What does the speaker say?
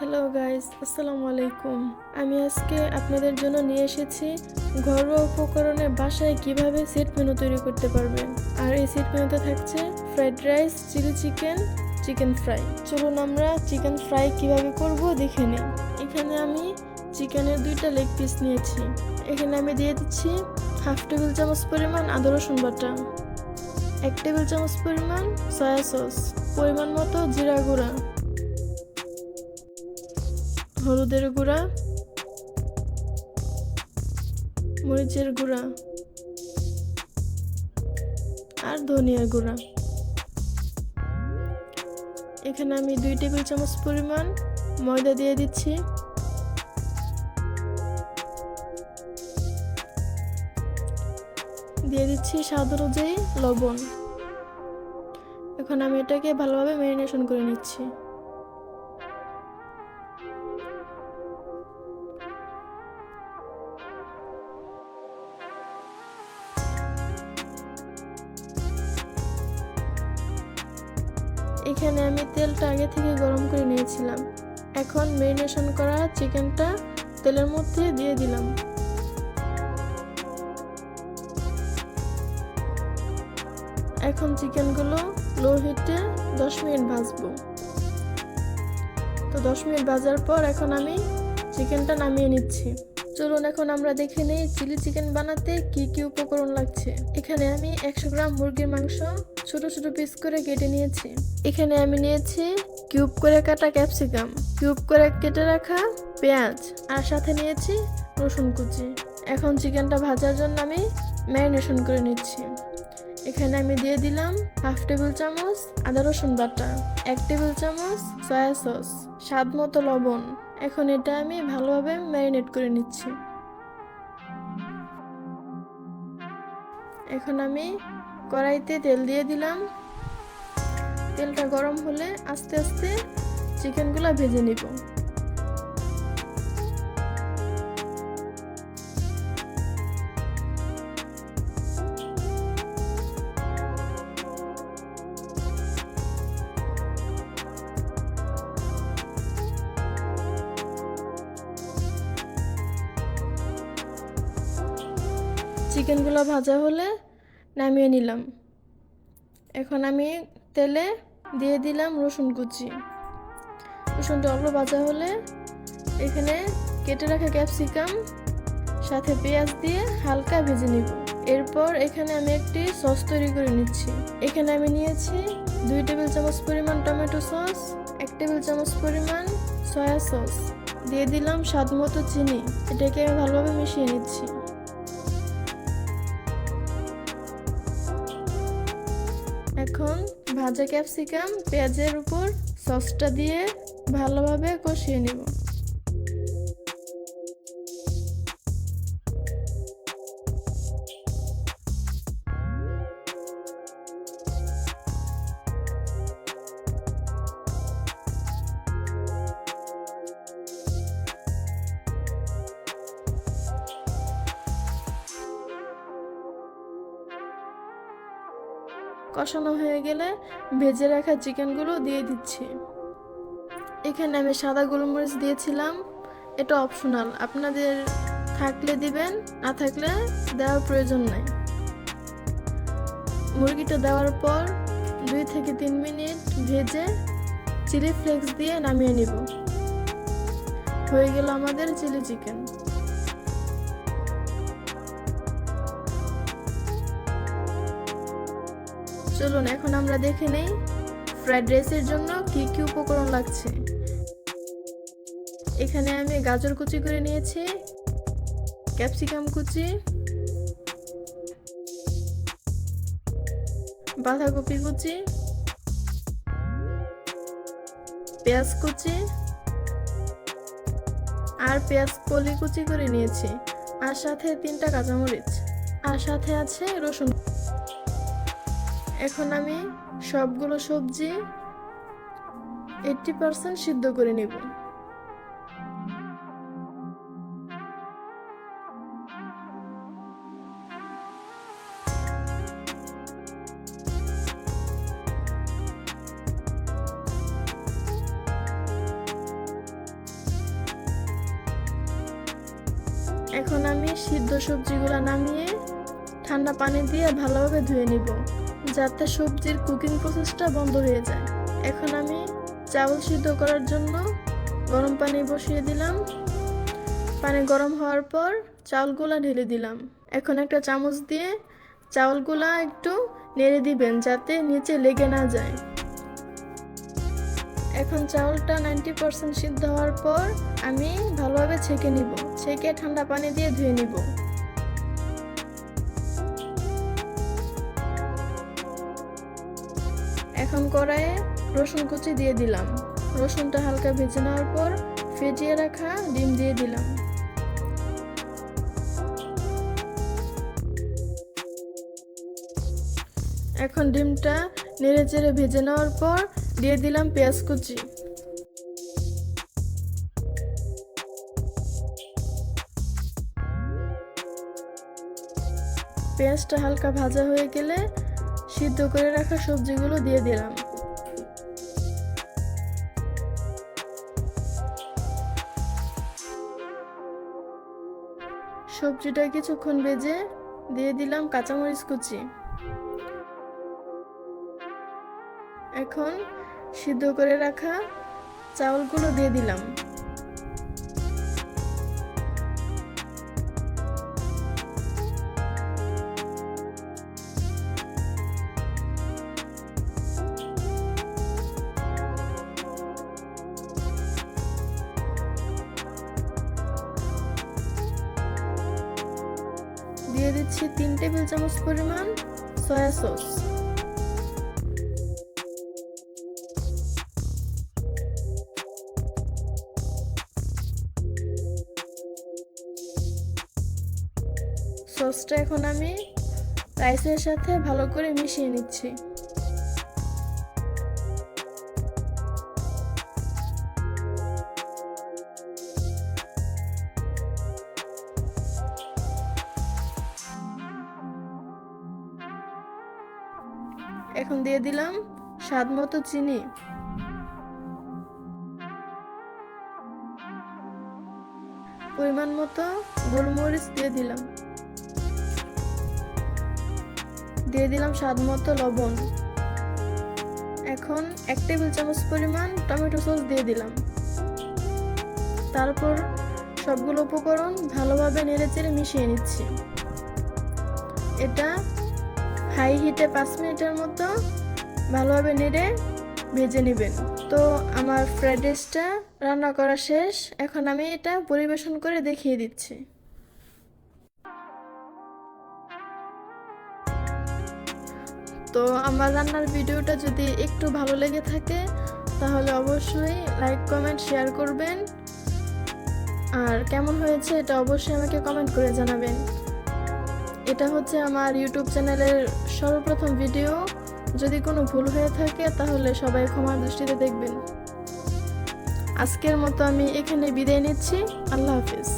Hello guys আসসালামু আলাইকুম আমি আজকে আপনাদের জন্য নিয়ে এসেছি ঘরোয়া উপকরণে বাসায় কীভাবে সেট মেনু তৈরি করতে পারবেন। আর এই সেট মেনুতে থাকছে fried rice chilli chicken chicken fry চলুন আমরা চিকেন ফ্রাই কীভাবে করব দেখে নিই। এখানে আমি চিকেনের দুইটা লেগ পিস নিয়েছি। এখানে আমি দিয়ে দিচ্ছি হাফ টেবিল চামচ পরিমাণ আদা রসুন বাটা, এক টেবিল চামচ পরিমাণ সয়া সস পরিমাণ মতো জিরা গুঁড়া। হলুদের গুঁড়া, মরিচের গুঁড়া আর ধনিয়ার গুঁড়া। এখানে আমি দুই টেবিল চামচ পরিমাণ ময়দা দিয়ে দিচ্ছি। দিয়ে দিচ্ছি স্বাদ অনুযায়ী লবণ। এখন আমি এটাকে ভালোভাবে ম্যারিনেশন করে নিচ্ছি। এখানে আমি তেলটা আগে থেকে গরম করে নিয়েছিলাম। এখন ম্যারিনেশন করা চিকেনটা তেলের মধ্যে দিয়ে দিলাম। এখন চিকেনগুলো লো হিটে দশ মিনিট ভাজবো। তো দশ মিনিট ভাজার পর এখন আমি চিকেনটা নামিয়ে নিচ্ছি। চলুন এখন আমরা দেখে নিই চিলি চিকেন বানাতে কি কি উপকরণ লাগছে। এখানে আমি একশো গ্রাম মুরগির মাংস, ছোট ছোট পিস করে কেটে নিয়েছি। এখানে আমি নিয়েছি কিউব করে কাটা ক্যাপসিকাম। কিউব করে কেটে রাখা পেঁয়াজ আর সাথে নিয়েছি রসুন কুচি। এখন চিকেনটা ভাজার জন্য আমি ম্যারিনেশন করে নিচ্ছি। এখানে আমি দিয়ে দিলাম হাফ টেবিল চামচ আদা রসুন বাটা, এক টেবিল চামচ সয়া সস, স্বাদ মতো লবণ। এখন এটা আমি ভালোভাবে ম্যারিনেট করে নিচ্ছি। এখন আমি কড়াইতে তেল দিয়ে দিলাম। তেলটা গরম হলে আস্তে আস্তে চিকেনগুলো ভেজে নিব। চিকেনগুলো ভাজা হলে নামিয়ে নিলাম। এখন আমি তেলে দিয়ে দিলাম রসুন কুচি। রসুনটা অল্প ভাজা হলে এখানে কেটে রাখা ক্যাপসিকাম, সাথে পেঁয়াজ দিয়ে হালকা ভেজে নিব। এরপর এখানে আমি একটি সস তৈরি করে নিচ্ছি। এখানে আমি নিয়েছি দুই টেবিল চামচ পরিমাণ টমেটো সস, এক টেবিল চামচ পরিমাণ সয়া সস। দিয়ে দিলাম স্বাদ মতো চিনি। এটাকে আমি ভালোভাবে মিশিয়ে নিচ্ছি। এখন ভাজা ক্যাপসিকাম পেঁয়াজের উপর সসটা দিয়ে ভালোভাবে কষিয়ে নিব। কষানো হয়ে গেলে ভেজে রাখা চিকেনগুলো দিয়ে দিচ্ছি। এখানে আমি সাদা গোলমরিচ দিয়েছিলাম। এটা অপশনাল আপনাদের থাকলে দিবেন, না থাকলে দেওয়ার প্রয়োজন নাই। মুরগিটা দেওয়ার পর দুই থেকে তিন মিনিট ভেজে চিলি ফ্লেক্স দিয়ে নামিয়ে নিব। হয়ে গেল আমাদের চিলি চিকেন। চলুন এখন আমরা দেখে নেই ফ্রাইড রাইসের জন্য কি কি উপকরণ লাগছে। এখানে আমি গাজর কুচি করে নিয়েছি, ক্যাপসিকাম কুচি, বাঁধাকপি কুচি, পেঁয়াজ কুচি, আর পেঁয়াজ কলি কুচি করে নিয়েছি, আর সাথে তিনটা কাঁচামরিচ, আর সাথে আছে রসুন। এখন আমি সবগুলো সবজি এইটটি পার্সেন্ট সিদ্ধ করে নেব। এখন আমি সিদ্ধ সবজিগুলো নামিয়ে ঠান্ডা পানি দিয়ে ভালোভাবে ধুয়ে নিব। যাতে সবজির কুকিং প্রসেসটা বন্ধ হয়ে যায়। এখন আমি চাউল সিদ্ধ করার জন্য গরম পানি বসিয়ে দিলাম। পানি গরম হওয়ার পর চাউলগুলা ঢেলে দিলাম। এখন একটা চামচ দিয়ে চাউলগুলা একটু নেড়ে দিবেন যাতে নিচে লেগে না যায়। এখন চাউলটা নাইনটি পার্সেন্ট সিদ্ধ হওয়ার পর আমি ভালোভাবে ছেঁকে নিব। ছেঁকে ঠান্ডা পানি দিয়ে ধুয়ে নিব। এখন কড়াইয়ে রসুন কুচি দিয়ে দিলাম। রসুনটা হালকা ভেজে নেওয়ার পর ফেটিয়ে রাখা ডিম দিয়ে দিলাম। এখন ডিমটা নেড়ে চেড়ে ভেজে নেওয়ার পর দিয়ে দিলাম পেঁয়াজ কুচি। পেঁয়াজটা হালকা ভাজা হয়ে গেলে সিদ্ধ করে রাখা সবজিগুলো দিয়ে দিলাম। সবজিটা কিছুক্ষণ ভেজে দিয়ে দিলাম কাঁচামরিচ কুচি। এখন সিদ্ধ করে রাখা চাউলগুলো দিয়ে দিলাম। দিচ্ছি তিন টেবিল চামচ পরিমাণ সয়া সস। সসটা এখন আমি রাইসের সাথে ভালো করে মিশিয়ে নিচ্ছি। এখন দিয়ে দিলাম স্বাদ মতো চিনি। পরিমাণ মতো গোলমরিচ দিয়ে দিলাম। দিয়ে দিলাম স্বাদ মতো লবণ। এখন এক টেবিল চামচ পরিমাণ টমেটো সস দিয়ে দিলাম। তারপর সবগুলো উপকরণ ভালোভাবে নেড়েচেড়ে মিশিয়ে নিচ্ছি। এটা হাই হিটে পাঁচ মিনিটের মতো ভালোভাবে নেড়ে ভেজে নেবেন। তো আমার ফ্রাইড রাইসটা রান্না করা শেষ। এখন আমি এটা পরিবেশন করে দেখিয়ে দিচ্ছি। তো আমার রান্নার ভিডিওটা যদি একটু ভালো লেগে থাকে, তাহলে অবশ্যই লাইক, কমেন্ট, শেয়ার করবেন। আর কেমন হয়েছে এটা অবশ্যই আমাকে কমেন্ট করে জানাবেন। এটা হচ্ছে আমার ইউটিউব চ্যানেলের সর্বপ্রথম ভিডিও। যদি কোনো ভুল হয়ে থাকে, তাহলে সবাই ক্ষমার দৃষ্টিতে দেখবেন। আজকের মতো আমি এখানে বিদায় নিচ্ছি। আল্লাহ হাফিজ।